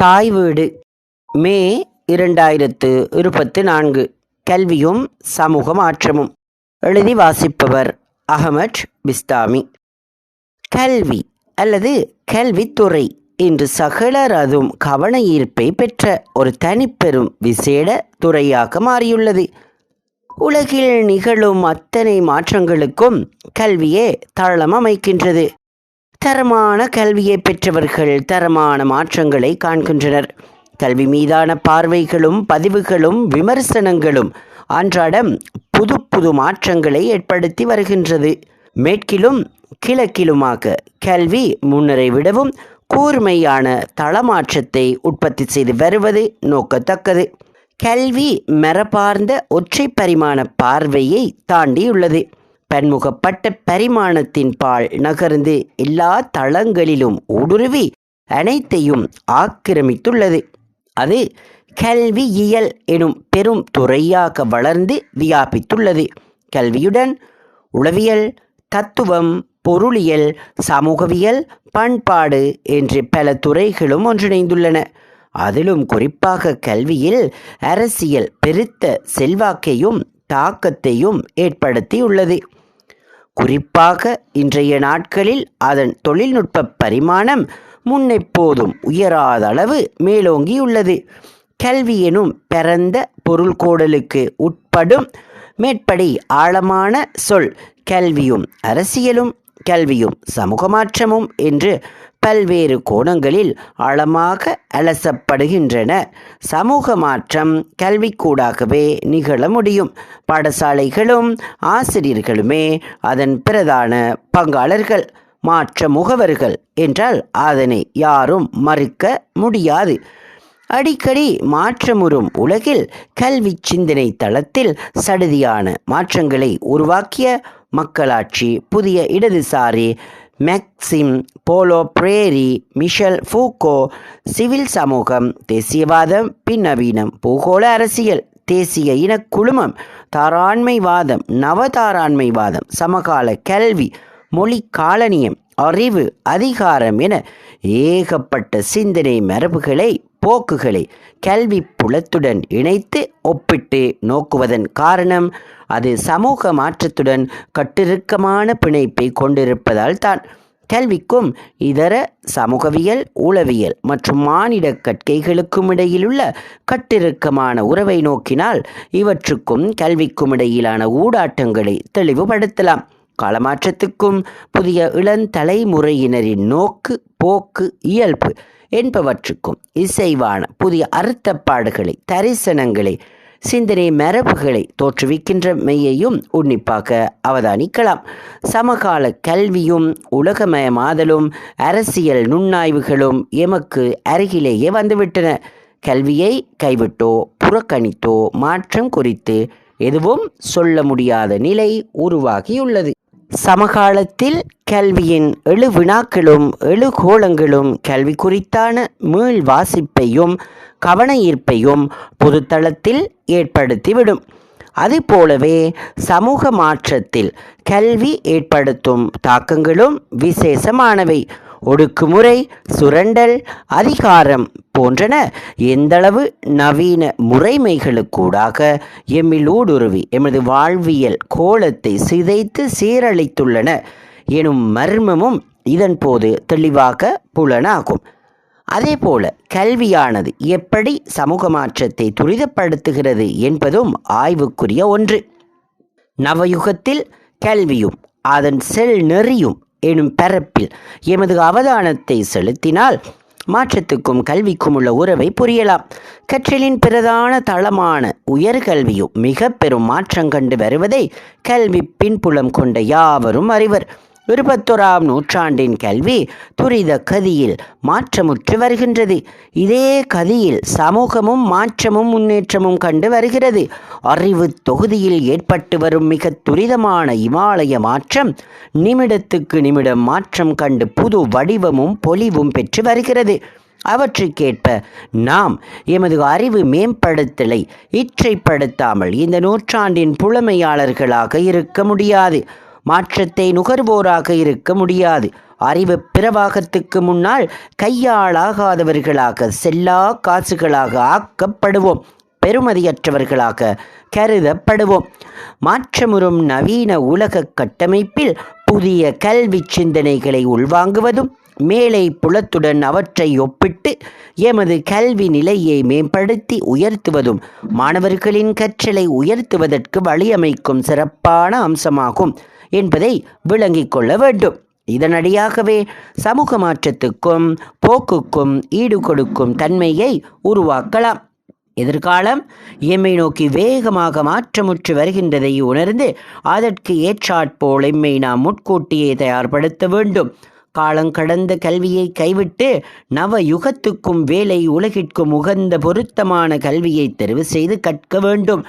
தாய் வீடு மே இரண்டாயிரத்து இருபத்து நான்கு. கல்வியும் சமூக மாற்றமும். எழுதி வாசிப்பவர் அகமட் பிஸ்தாமி. கல்வி அல்லது கல்வித்துறை இன்று சகலர் அதுவும் கவன ஈர்ப்பை பெற்ற ஒரு தனிப்பெரும் விசேட துறையாக மாறியுள்ளது. உலகில் நிகழும் அத்தனை மாற்றங்களுக்கும் கல்வியே தளம் அமைக்கின்றது. தரமான கல்வியை பெற்றவர்கள் தரமான மாற்றங்களை காண்கின்றனர். கல்வி மீதான பார்வைகளும் பதிவுகளும் விமர்சனங்களும் அன்றாடம் புது புது மாற்றங்களை ஏற்படுத்தி வருகின்றது. மேற்கிலும் கிழக்கிலுமாக கல்வி முன்னரை விடவும் கூர்மையான தளமாற்றத்தை உற்பத்தி செய்து வருவது நோக்கத்தக்கது. கல்வி மரபார்ந்த ஒற்றை பரிமாண பார்வையை தாண்டியுள்ளது. பன்முகப்பட்ட பரிமாணத்தின் பால் நகர்ந்து எல்லா தளங்களிலும் ஊடுருவி அனைத்தையும் ஆக்கிரமித்துள்ளது. அது கல்வியியல் எனும் பெரும் துறையாக வளர்ந்து வியாபித்துள்ளது. கல்வியுடன் உளவியல் தத்துவம் பொருளியல் சமூகவியல் பண்பாடு என்று பல துறைகளும் ஒன்றிணைந்துள்ளன. அதிலும் குறிப்பாக கல்வியில் அரசியல் பெருத்த செல்வாக்கையும் தாக்கத்தையும் ஏற்படுத்தியுள்ளது. குறிப்பாக இன்றைய நாட்களில் அதன் தொழில்நுட்ப பரிமாணம் முன்னெப்போதும் உயராத அளவு மேலோங்கியுள்ளது. கல்வி எனும் பிறந்த பொருள்கோடலுக்கு உட்படும் மேற்படி ஆழமான சொல் கல்வியும் அரசியலும் கல்வியும் சமூக மாற்றமும் என்று பல்வேறு கோணங்களில் ஆழமாக அலசப்படுகின்றன. சமூக மாற்றம் கல்விக்கூடாகவே நிகழ முடியும். பாடசாலைகளும் ஆசிரியர்களுமே அதன் பிரதான பங்காளர்கள் மாற்ற முகவர்கள் என்றால் அதனை யாரும் மறுக்க முடியாது. அடிக்கடி மாற்றமுறும் உலகில் கல்வி சிந்தனை தளத்தில் சடுதியான மாற்றங்களை உருவாக்கிய மக்களாட்சி புதிய இடதுசாரி Maxim Paulo Freire Michel Foucault civil சமூகம் தேசியவாதம் பின்னவீனம் பூகோள அரசியல் தேசிய இனக்குழுமம் தாராண்மைவாதம் நவதாராண்மைவாதம் சமகால கல்வி மொழி காலனியம் அறிவு அதிகாரம் என ஏகப்பட்ட சிந்தனை மரபுகளை போக்குகளை கல்வி புலத்துடன் இணைத்து ஒப்பிட்டு நோக்குவதன் காரணம் அது சமூக மாற்றத்துடன் கட்டிருக்கமான பிணைப்பை கொண்டிருப்பதால் தான். கல்விக்கும் இதர சமூகவியல் உளவியல் மற்றும் மானிட கற்கைகளுக்கும் இடையிலுள்ள கட்டிருக்கமான உறவை நோக்கினால் இவற்றுக்கும் கல்விக்கும் இடையிலான ஊடாட்டங்களை தெளிவுபடுத்தலாம். காலமாற்றத்துக்கும் புதிய இளந்தலைமுறையினரின் நோக்கு போக்கு இயல்பு என்பவற்றுக்கும் இசைவான புதிய அர்த்தப்பாடுகளை தரிசனங்களை சிந்தனை மரபுகளை தோற்றுவிக்கின்ற மெய்யையும் உன்னிப்பாக அவதானிக்கலாம். சமகால கல்வியும் உலகமயமாதலும் அரசியல் நுண்ணாய்வுகளும் எமக்கு அருகிலேயே வந்துவிட்டன. கல்வியை கைவிட்டோ புறக்கணித்தோ மாற்றம் குறித்து எதுவும் சொல்ல முடியாத நிலை உருவாகியுள்ளது. சமகாலத்தில் கல்வியின் எழு வினாக்களும் எழு கோலங்களும் கல்வி குறித்தான மீள் வாசிப்பையும் கவன ஈர்ப்பையும் பொதுத்தளத்தில் ஏற்படுத்திவிடும். அதுபோலவே சமூக மாற்றத்தில் கல்வி ஏற்படுத்தும் தாக்கங்களும் விசேஷமானவை. ஒடுக்குமுறை சுரண்டல் அதிகாரம் போன்றன. எந்தளவு நவீன முறைமைகளுக்கூடாக எம்மில் ஊடுருவி எமது வாழ்வியல் கோலத்தை சிதைத்து சீரழித்துள்ளன எனும் மர்மமும் இதன் போது தெளிவாக புலனாகும். அதேபோல கல்வியானது எப்படி சமூக மாற்றத்தை துரிதப்படுத்துகிறது என்பதும் ஆய்வுக்குரிய ஒன்று. நவயுகத்தில் கல்வியும் அதன் செல் நெறியும் எனும் பரப்பில் எமது அவதானத்தை செலுத்தினால் மாற்றத்துக்கும் கல்விக்கும் உள்ள உறவை புரியலாம். கற்றலின் பிரதான தளமான உயர்கல்வியும் மிக பெரும் மாற்றம் கண்டு வருவதை கல்வி பின்புலம் கொண்ட யாவரும் அறிவர். இருபத்தொராம் நூற்றாண்டின் கல்வி துரித கதியில் மாற்றமுற்று வருகின்றது. இதே கதியில் சமூகமும் மாற்றமும் முன்னேற்றமும் கண்டு வருகிறது. அறிவு தொகுதியில் ஏற்பட்டு வரும் மிக துரிதமான இமாலய மாற்றம் நிமிடத்துக்கு நிமிடம் மாற்றம் கண்டு புது வடிவமும் பொலிவும் பெற்று வருகிறது. அவற்றுக்கேற்ப நாம் எமது அறிவு மேம்படுத்தலை இற்றைப்படுத்தாமல் இந்த நூற்றாண்டின் புலமையாளர்களாக இருக்க முடியாது. மாற்றத்தை நுகர்வோராக இருக்க முடியாது. அறிவு பிரவாகத்துக்கு முன்னால் கையாளாகாதவர்களாக செல்லா காசுகளாக ஆக்கப்படுவோம். பெருமதியற்றவர்களாக கருதப்படுவோம். மாற்றமுறும் நவீன உலக கட்டமைப்பில் புதிய கல்வி சிந்தனைகளை உள்வாங்குவதும் மேலை புலத்துடன் அவற்றை ஒப்பிட்டு எமது கல்வி நிலையை மேம்படுத்தி உயர்த்துவதும் மாணவர்களின் கற்றலை உயர்த்துவதற்கு வழியமைக்கும் சிறப்பான அம்சமாகும். என்பதை விளங்கிக் கொள்ள வேண்டும். இதனடியாகவே சமூக மாற்றத்துக்கும் போக்குக்கும் ஈடு கொடுக்கும் தன்மையை உருவாக்கலாம். எதிர்காலம் எம்மை நோக்கி வேகமாக மாற்றமுற்று வருகின்றதை உணர்ந்து அதற்கு ஏற்றாற்போல் எம்மை நாம் முட்கூட்டியே தயார்படுத்த வேண்டும். காலம் கடந்த கல்வியை கைவிட்டு நவ யுகத்துக்கும் வேலை உலகிற்கும் உகந்த பொருத்தமான கல்வியை தெரிவு செய்து கற்க வேண்டும்.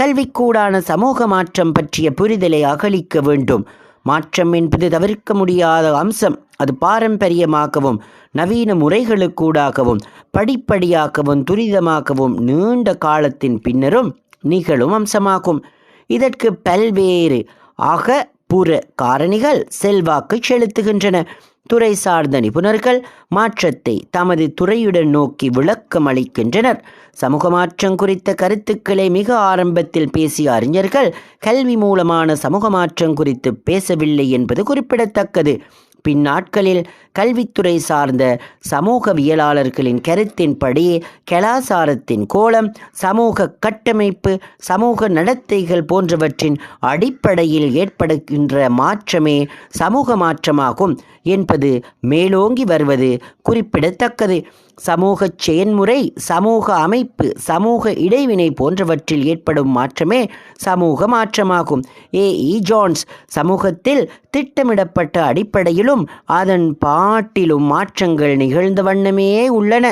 கல்விக்கூடான சமூக மாற்றம் பற்றிய புரிதலை அகலிக்க வேண்டும். மாற்றம் என்பது தவிர்க்க முடியாத அம்சம். அது பாரம்பரியமாகவும் நவீன முறைகளுக்கூடாகவும் படிப்படியாகவும் துரிதமாகவும் நீண்ட காலத்தின் பின்னரும் நிகழும் அம்சமாகும். இதற்கு பல்வேறு ஆக புற காரணிகள் செல்வாக்கு செலுத்துகின்றன. துறை சார்ந்த நிபுணர்கள் மாற்றத்தை தமது துறையுடன் நோக்கி விளக்கம் அளிக்கின்றனர். சமூக மாற்றம் குறித்த கருத்துக்களை மிக ஆரம்பத்தில் பேசிய அறிஞர்கள் கல்வி மூலமான சமூக மாற்றம் குறித்து பேசவில்லை என்பது குறிப்பிடத்தக்கது. பின்னாட்களில் கல்வித்துறை சார்ந்த சமூகவியலாளர்களின் கருத்தின்படி கலாசாரத்தின் கோலம் சமூக கட்டமைப்பு சமூக நடத்தைகள் போன்றவற்றின் அடிப்படையில் ஏற்படுகின்ற மாற்றமே சமூக மாற்றமாகும் என்பது மேலோங்கி வருவது குறிப்பிடத்தக்கது. சமூக செயன்முறை சமூக அமைப்பு சமூக இடைவினை போன்றவற்றில் ஏற்படும் மாற்றமே சமூக மாற்றமாகும். ஏ. E. இ ஜான்ஸ் சமூகத்தில் திட்டமிடப்பட்ட அடிப்படையிலும் அதன் பாட்டிலும் மாற்றங்கள் நிகழ்ந்த வண்ணமே உள்ளன.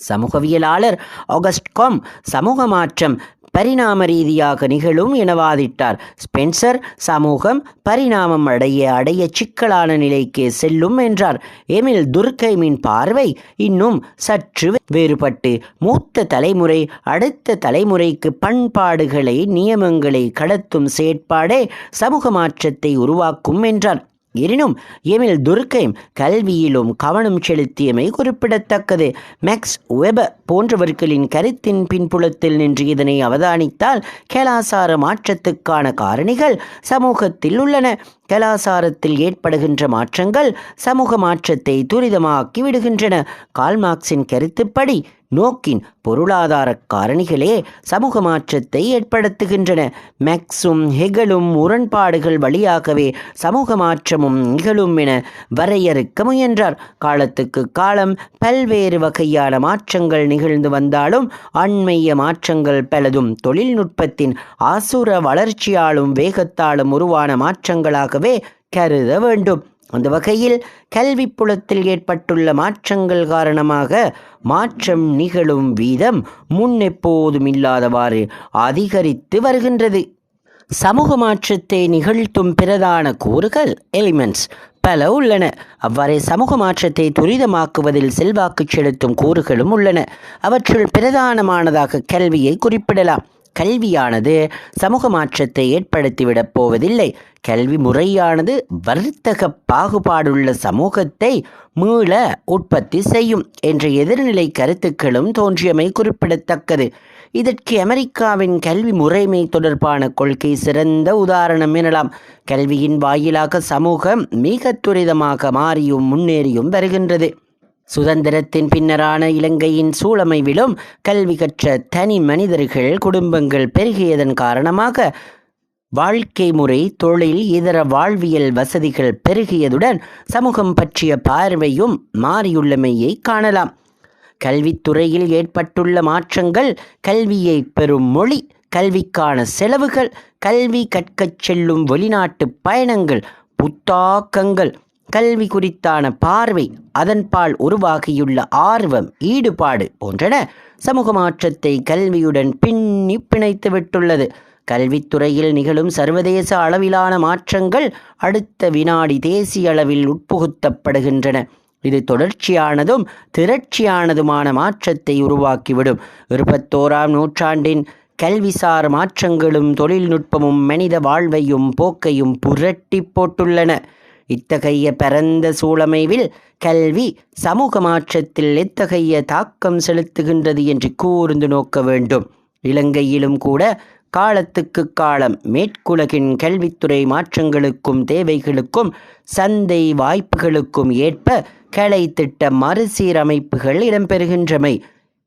சமூகவியலாளர் ஆகஸ்ட் காம் சமூக மாற்றம் பரிணாம ரீதியாக நிகழும் என வாதிட்டார் ஸ்பென்சர் சமூகம் பரிணாமம் அடைய அடைய சிக்கலான நிலைக்கு செல்லும் என்றார். எமில் துர்கைமின் பார்வை இன்னும் சற்று வேறுபட்டு மூத்த தலைமுறை அடுத்த தலைமுறைக்கு பண்பாடுகளை நியமங்களை கடத்தும் செயற்பாடே சமூக மாற்றத்தை உருவாக்கும் என்றார். எனினும் எமில் துர்க்கையும் கல்வியிலும் கவனம் செலுத்தியமை குறிப்பிடத்தக்கது. மேக்ஸ் வெப போன்றவர்களின் கருத்தின் பின்புலத்தில் நின்று இதனை அவதானித்தால் கலாசார மாற்றத்துக்கான காரணிகள் சமூகத்தில் உள்ளன. கலாசாரத்தில் ஏற்படுகின்ற மாற்றங்கள் சமூக மாற்றத்தை துரிதமாக்கி விடுகின்றன கால்மார்க்சின் கருத்துப்படி நோக்கின் பொருளாதார காரணிகளே சமூக மாற்றத்தை ஏற்படுத்துகின்றன. மேக்ஸும் ஹெகலும் முரண்பாடுகள் வழியாகவே சமூக மாற்றமும் நிகழும் என வரையறுக்க முயன்றார். காலத்துக்கு காலம் பல்வேறு வகையான மாற்றங்கள் நிகழ்ந்து வந்தாலும் அண்மைய மாற்றங்கள் பலதும் தொழில்நுட்பத்தின் ஆசுர வளர்ச்சியாலும் வேகத்தாலும் உருவான மாற்றங்களாகவே கருத வேண்டும். அந்த வகையில் கல்வி புலத்தில் ஏற்பட்டுள்ள மாற்றங்கள் காரணமாக மாற்றம் நிகழும் வீதம் முன்னெப்போதும் இல்லாதவாறு அதிகரித்து வருகின்றது. சமூக மாற்றத்தை நிகழ்த்தும் பிரதான கூறுகள் எலிமெண்ட்ஸ் பல உள்ளன. அவ்வாறே சமூக மாற்றத்தை துரிதமாக்குவதில் செல்வாக்கு செலுத்தும் கூறுகளும் உள்ளன. அவற்றுள் பிரதானமானதாக கல்வியை குறிப்பிடலாம். கல்வியானது சமூக மாற்றத்தை ஏற்படுத்திவிடப் போவதில்லை. கல்வி முறையானது வர்த்தக பாகுபாடுள்ள சமூகத்தை மீள உற்பத்தி செய்யும் என்ற எதிர்நிலை கருத்துக்களும் தோன்றியமை குறிப்பிடத்தக்கது. இதற்கு அமெரிக்காவின் கல்வி முறைமை தொடர்பான கொள்கை சிறந்த உதாரணம் எனலாம். கல்வியின் வாயிலாக சமூகம் மிக துரிதமாக மாறியும் முன்னேறியும் வருகின்றது. சுதந்திரத்தின் பின்னரான இலங்கையின் சூழமைவிலும் கல்வி கற்ற தனி மனிதர்கள் குடும்பங்கள் பெருகியதன் காரணமாக வாழ்க்கை முறை தொழில் இதர வாழ்வியல் வசதிகள் பெருகியதுடன் சமூகம் பற்றிய பார்வையும் மாறியுள்ளமையை காணலாம். கல்வித்துறையில் ஏற்பட்டுள்ள மாற்றங்கள் கல்வியை பெறும் மொழி கல்விக்கான செலவுகள் கல்வி கற்கச் செல்லும் வெளிநாட்டு பயணங்கள் புத்தாக்கங்கள் கல்வி குறித்தான பார்வை அதன்பால் உருவாகியுள்ள ஆர்வம் ஈடுபாடு போன்றன சமூக மாற்றத்தை கல்வியுடன் பின்னி பிணைத்து விட்டுள்ளது. கல்வித்துறையில் நிகழும் சர்வதேச அளவிலான மாற்றங்கள் அடுத்த வினாடி தேசிய அளவில் உட்புகுத்தப்படுகின்றன. இது தொடர்ச்சியானதும் திரட்சியானதுமான மாற்றத்தை உருவாக்கிவிடும். இருபத்தோராம் நூற்றாண்டின் கல்விசார் மாற்றங்களும் தொழில்நுட்பமும் மனித வாழ்வையும் போக்கையும் புரட்டி போட்டுள்ளன. இத்தகைய பரந்த சூழமைவில் கல்வி சமூக மாற்றத்தில் எத்தகைய தாக்கம் செலுத்துகின்றது என்று கூர்ந்து நோக்க வேண்டும். இலங்கையிலும் கூட காலத்துக்கு காலம் மேற்குலகின் கல்வித்துறை மாற்றங்களுக்கும் தேவைகளுக்கும் சந்தை வாய்ப்புகளுக்கும் ஏற்ப கலை திட்ட மறுசீரமைப்புகள் இடம்பெறுகின்றமை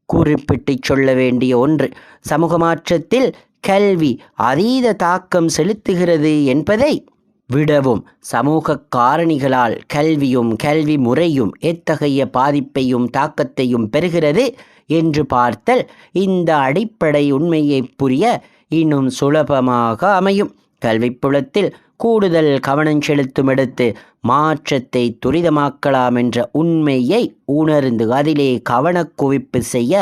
குறிப்பிட்டு சொல்ல வேண்டிய ஒன்று. சமூக மாற்றத்தில் கல்வி அதீத தாக்கம் செலுத்துகிறது என்பதை விடவும் சமூக காரணிகளால் கல்வியும் கல்வி முறையும் எத்தகைய பாதிப்பையும் தாக்கத்தையும் பெறுகிறது என்று பார்த்தல் இந்த அடிப்படை உண்மையை புரிய இன்னும் சுலபமாக அமையும். கல்விப்புலத்தில் கூடுதல் கவனம் செலுத்தும் எடுத்து மாற்றத்தை துரிதமாக்கலாம் என்ற உண்மையை உணர்ந்து அதிலே கவனக்குவிப்பு செய்ய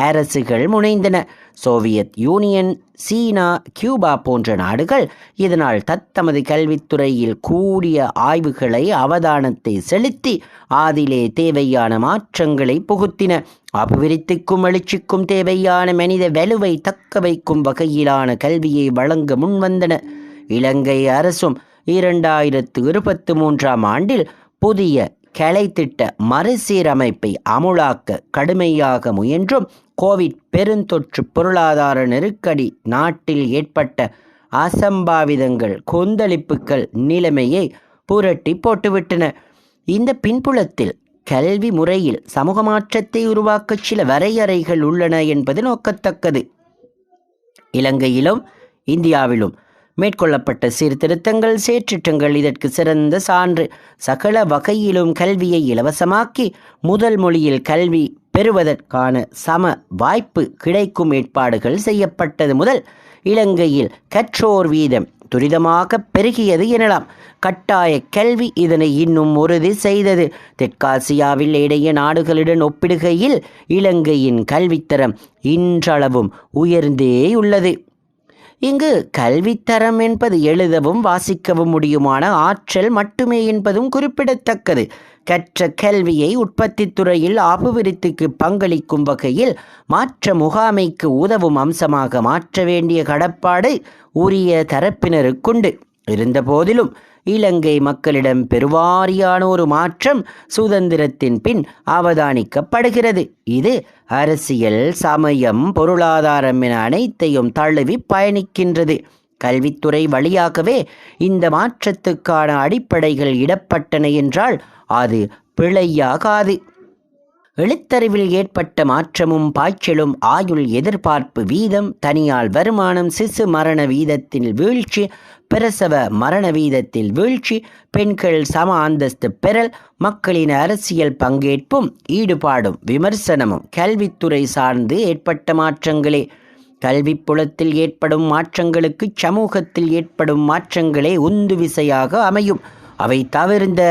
அரசுகள் முனைந்தன. சோவியத் யூனியன் சீனா கியூபா போன்ற நாடுகள் இதனால் தத்தமது கல்வித்துறையில் கூடிய ஆய்வுகளை அவதானத்தை செலுத்தி அதிலே தேவையான மாற்றங்களை புகுத்தின. அபிவிருத்திக்கும் எழுச்சிக்கும் தேவையான மனித வலுவை தக்க வைக்கும் வகையிலான கல்வியை வழங்க முன்வந்தன. இலங்கை அரசும் இரண்டாயிரத்து இருபத்தி மூன்றாம் ஆண்டில் புதிய கிளைத்திட்ட மறுசீரமைப்பை அமுலாக்க கடுமையாக முயன்றும் கோவிட் பெருந்தொற்று பொருளாதார நெருக்கடி நாட்டில் ஏற்பட்ட அசம்பாவிதங்கள் கொந்தளிப்புகள் நிலைமையை புரட்டி போட்டுவிட்டன. இந்த பின்புலத்தில் கல்வி முறையில் சமூக மாற்றத்தை உருவாக்க சில வரையறைகள் உள்ளன என்பது நோக்கத்தக்கது. இலங்கையிலும் இந்தியாவிலும் மேற்கொள்ளப்பட்ட சீர்திருத்தங்கள் சேற்றிட்டங்கள் இதற்கு சிறந்த சான்று. சகல வகையிலும் கல்வியை இலவசமாக்கி முதல் மொழியில் கல்வி பெறுவதற்கான சம வாய்ப்பு கிடைக்கும் ஏற்பாடுகள் செய்யப்பட்டது முதல் இலங்கையில் கற்றோர் வீதம் துரிதமாக பெருகியது எனலாம். கட்டாய கல்வி இதனை இன்னும் உறுதி செய்தது. தெற்காசியாவில் இடைய நாடுகளுடன் ஒப்பிடுகையில் இலங்கையின் கல்வித்தரம் இன்றளவும் உயர்ந்தே உள்ளது இங்கு கல்வித்தரம் என்பது எழுதவும் வாசிக்கவும் முடியுமான ஆற்றல் மட்டுமே என்பதும் குறிப்பிடத்தக்கது. கற்ற கல்வியை உற்பத்தி துறையில் அபிவிருத்திக்கு பங்களிக்கும் வகையில் மாற்ற முகாமைக்கு உதவும் அம்சமாக மாற்ற வேண்டிய கடப்பாடு உரிய தரப்பினருக்குண்டு. இருந்தபோதிலும் இலங்கை மக்களிடம் பெருவாரியான ஒரு மாற்றம் சுதந்திரத்தின் பின் அவதானிக்கப்படுகிறது. இது அரசியல் சமயம் பொருளாதாரம் என அனைத்தையும் தழுவி பயணிக்கின்றது. கல்வித்துறை வழியாகவே இந்த மாற்றத்துக்கான அடிப்படைகள் இடப்பட்டன என்றால் அது பிழையாகாது. எழுத்தறிவில் ஏற்பட்ட மாற்றமும் பாய்ச்சலும் ஆயுள் எதிர்பார்ப்பு வீதம் தனியால் வருமானம் சிசு மரண வீதத்தில் வீழ்ச்சி பிரசவ மரண வீதத்தில் வீழ்ச்சி பெண்கள் சம அந்தஸ்து பெறல் மக்களின் அரசியல் பங்கேற்பும் ஈடுபாடும் விமர்சனமும் கல்வித்துறை சார்ந்து ஏற்பட்ட மாற்றங்களே. கல்வி புலத்தில் ஏற்படும் மாற்றங்களுக்கு சமூகத்தில் ஏற்படும் மாற்றங்களே உந்து விசையாக அமையும். அவை தவிர்ந்த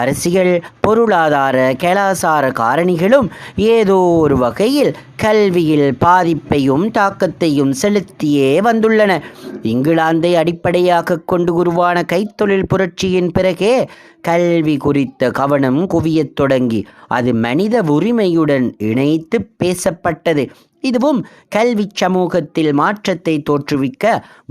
அரசியல் பொருளாதார கலாசார காரணிகளும் ஏதோ ஒரு வகையில் கல்வியில் பாதிப்பையும் தாக்கத்தையும் செலுத்தியே வந்துள்ளன. இங்கிலாந்தை அடிப்படையாக கொண்டு உருவான கைத்தொழில் புரட்சியின் பிறகே கல்வி குறித்த கவனம் குவியத் தொடங்கி அது மனித உரிமையுடன் இணைத்து பேசப்பட்டது. இதுவும் கல்வி சமூகத்தில் மாற்றத்தை தோற்றுவிக்க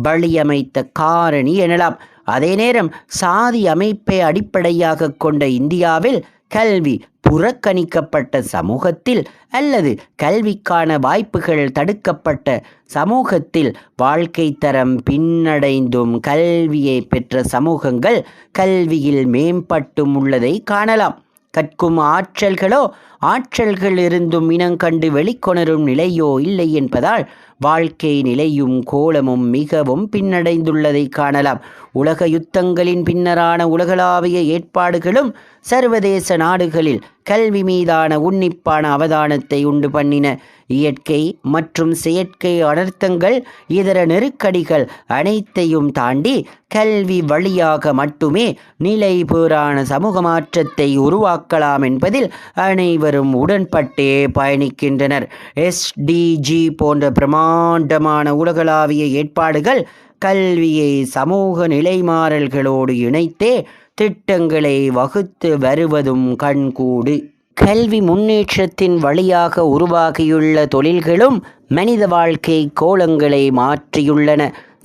வழியமைத்த காரணி எனலாம். அதே நேரம் சாதி அமைப்பை அடிப்படையாக கொண்ட இந்தியாவில் கல்வி புறக்கணிக்கப்பட்ட சமூகத்தில் அல்லது கல்விக்கான வாய்ப்புகள் தடுக்கப்பட்ட சமூகத்தில் வாழ்க்கை தரம் பின்னடைந்தும் கல்வியை பெற்ற சமூகங்கள் கல்வியில் மேம்பட்டும் உள்ளதை காணலாம். கற்கும் ஆற்றல்களோ ஆற்றல்கள் இருந்தும் இனங்கண்டு வெளிக்கொணரும் நிலையோ இல்லை என்பதால் வாழ்க்கை நிலையும் கோலமும் மிகவும் பின்னடைந்துள்ளதை காணலாம். உலக யுத்தங்களின் பின்னரான உலகளாவிய ஏற்பாடுகளும் சர்வதேச நாடுகளில் கல்வி மீதான உன்னிப்பான அவதானத்தை உண்டு பண்ணின. இயற்கை மற்றும் செயற்கை அனர்த்தங்கள் இதர நெருக்கடிகள் அனைத்தையும் தாண்டி கல்வி வழியாக மட்டுமே நிலை சமூக மாற்றத்தை உருவாக்கலாம் என்பதில் அனைவரும் உடன்பட்டே பயணிக்கின்றனர். எஸ்டிஜி போன்ற பிரம்மாண்டமான உலகளாவிய ஏற்பாடுகள் கல்வியை சமூக நிலைமாறல்களோடு இணைத்தே திட்டங்களை வகுத்து வருவதும் கண்கூடு. கல்வி முன்னேற்றத்தின் வழியாக உருவாகியுள்ள தொழில்களும் மனித வாழ்க்கை கோலங்களை மாற்றியுள்ளன.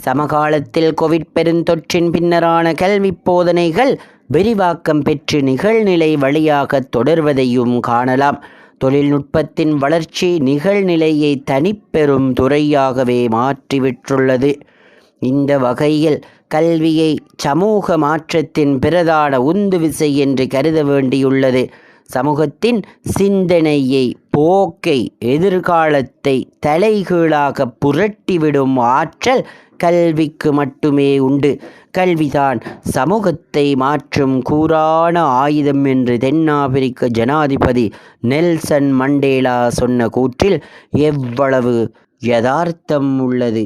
சமகாலத்தில் கோவிட் பெருந்தொற்றின் பின்னரான கல்வி போதனைகள் விரிவாக்கம் பெற்று நிகழ்நிலை வழியாக தொடர்வதையும் காணலாம். தொழில்நுட்பத்தின் வளர்ச்சி நிகழ்நிலையை தனிப்பெரும் துறையாகவே மாற்றிவிட்டுள்ளது. இந்த வகையில் கல்வியை சமூக மாற்றத்தின் பிரதான உந்து விசை என்று கருத வேண்டியுள்ளது. சமூகத்தின் சிந்தனையை போக்கை எதிர்காலத்தை தலைகீழாக புரட்டிவிடும் ஆற்றல் கல்விக்கு மட்டுமே உண்டு. கல்விதான் சமூகத்தை மாற்றும் கூரான ஆயுதம் என்று தென்னாப்பிரிக்க ஜனாதிபதி நெல்சன் மண்டேலா சொன்ன கூற்றில் எவ்வளவு யதார்த்தம் உள்ளது.